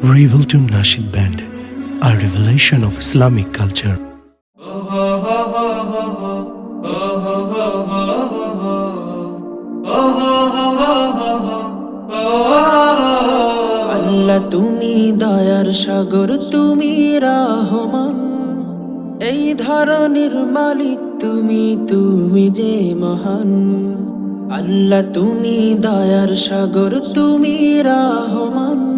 Revoltun Nashid Band, a revelation of Islamic culture. আল্লাহ তুমি দয়ার সাগর তুমি রাহমান। এই ধরনের মালিক তুমি তুমি যে মহান। আল্লাহ তুমি দয়ার সাগর তুমি রাহমান।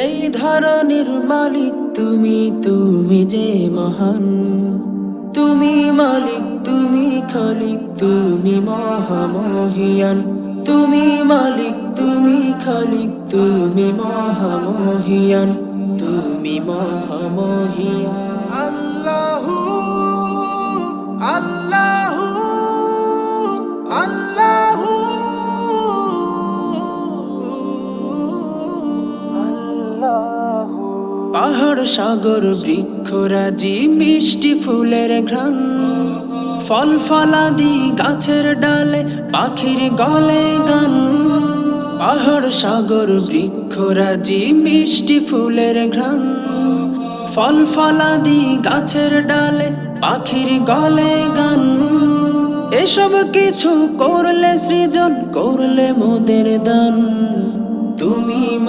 এই ধরনের মালিক তুমি তুমি যে মহান। তুমি মালিক, তুমি খালিক, তুমি মহামহিয়ান। তুমি মালিক, তুমি খালিক, তুমি মহামহিয়ান। তুমি মহামহিয়ান। আল্লাহু সাগর বৃক্ষরাজি মিষ্টি ফুলের ঘ্রাণ। ফল ফলাদি গাছের ডালে, পাখির গলে গান। পাহাড়, সাগর বৃক্ষরাজি মিষ্টি ফুলের ঘ্রাণ। ফল ফলাদি গাছের ডালে, পাখির গলে গান। এসব কিছু করলে সৃজন, করলে মোদের দান।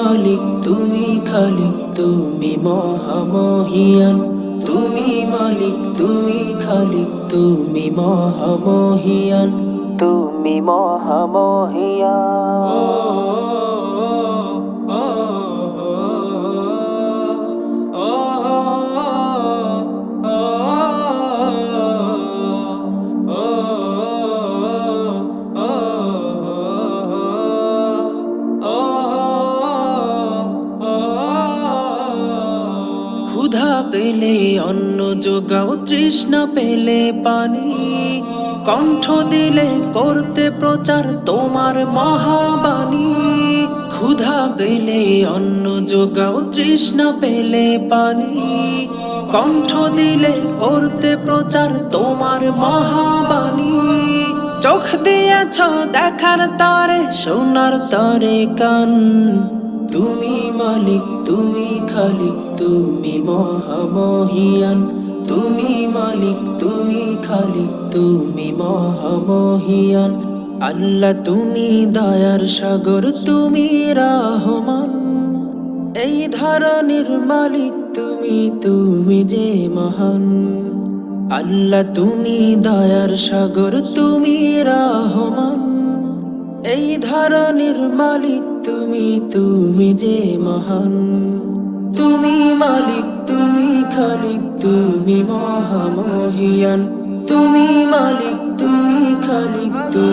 মালিক তুমি খালিক তুমি মহামহিয়ান। তুমি মালিক তুমি খালিক তুমি মহামহিয়ান। তুমি মহামহিয়ান। ক্ষুধা পেলে, অন্ন যোগাও, তৃষ্ণা পেলে পানি। কণ্ঠ দিলে করতে প্রচার তোমার মহাবাণী। ক্ষুধা পেলে, অন্ন যোগাও, তৃষ্ণা পেলে পানি। কণ্ঠ দিলে করতে প্রচার তোমার মহাবাণী। চোখ দিয়েছ দেখার তারে, সোনার তারে কান। তুমি মালিক, তুমি খালিক তুমি মহামহিয়ান, তুমি মালিক, তুমি খালিক, তুমি মহামহিয়ান। আল্লাহ, তুমি দয়ার সাগর, তুমি রাহমান। এই ধরনের মালিক তুমি তুমি যে মহান। আল্লাহ, তুমি দয়ার সাগর, তুমি রাহমান। এই ধরনের মালিক তুমি তুমি যে মহান। তুমি মালিক তুমি খালিক তুমি মহামহিয়ান। তুমি মালিক তুমি খালিক তুমি